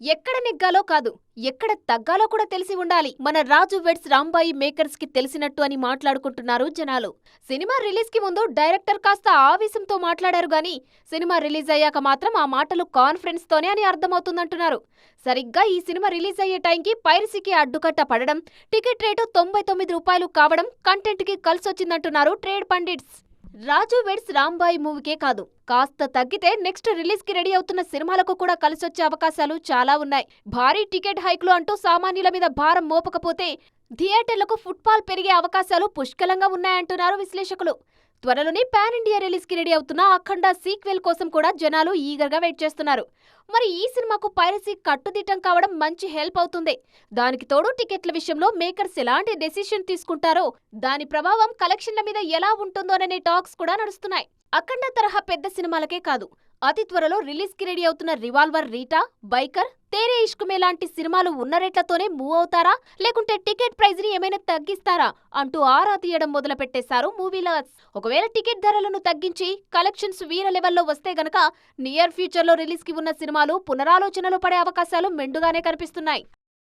ఎక్కడ నెగ్గాలో కాదు ఎక్కడ తగ్గాలో కూడా తెలిసి ఉండాలి. మన రాజు వెడ్స్ రాంబాయి మేకర్స్కి తెలిసినట్టు అని మాట్లాడుకుంటున్నారు జనాలు. సినిమా రిలీజ్కి ముందు డైరెక్టర్ కాస్త ఆవేశంతో మాట్లాడారు గాని సినిమా రిలీజ్ అయ్యాక మాత్రం ఆ మాటలు కాన్ఫిడెన్స్ తోనే అని అర్థమవుతుందంటున్నారు. సరిగ్గా ఈ సినిమా రిలీజ్ అయ్యే టైంకి పైరసీకి అడ్డుకట్ట పడడం టికెట్ రేటు తొంభై తొమ్మిది రూపాయలు కావడం కంటెంట్కి కలిసొచ్చిందంటున్నారు trade pundits. Raju weds Rambai మూవీకే కాదు. కాస్త తగ్గితే నెక్స్ట్ రిలీజ్కి రెడీ అవుతున్న సినిమాలకు కూడా కలిసొచ్చే అవకాశాలు చాలా ఉన్నాయి. భారీ టికెట్ హైక్లు అంటూ సామాన్యుల మీద భారం మోపకపోతే థియేటర్లకు ఫుట్ఫాల్ పెరిగే అవకాశాలు పుష్కలంగా ఉన్నాయంటున్నారు విశ్లేషకులు. త్వరలోనే పాన్ ఇండియా రిలీజ్కి రెడీ అవుతున్న అఖండ సీక్వెల్ కోసం కూడా జనాలు ఈగర్గా వెయిట్ చేస్తున్నారు. మరి ఈ సినిమాకు పైరసీ కట్టుదిట్టం కావడం మంచి హెల్ప్ అవుతుంది. దానికి తోడు టికెట్ల విషయంలో మేకర్స్ ఎలాంటి డెసిషన్ తీసుకుంటారో దాని ప్రభావం కలెక్షన్ల మీద ఎలా ఉంటుందోననే టాక్స్ కూడా నడుస్తున్నాయి. అఖండ తరహా పెద్ద సినిమాలకే కాదు అతి త్వరలో రిలీజ్కి రెడీ అవుతున్న Revolver Rita Biker Tere Ishq Mein లాంటి సినిమాలు ఉన్న రేట్లతోనే మూవ్ అవుతారా? లేకుంటే టికెట్ ప్రైజ్ని ఏమైనా తగ్గిస్తారా? అంటూ ఆరా తీయడం మొదలుపెట్టేశారు మూవీ లవర్స్ ఒకవేళ టికెట్ ధరలను తగ్గించి కలెక్షన్స్ వీర లెవెల్లో వస్తే గనక నియర్ ఫ్యూచర్లో రిలీజ్కి ఉన్న సినిమాలు పునరాలోచనలో పడే అవకాశాలు మెండుగానే కనిపిస్తున్నాయి.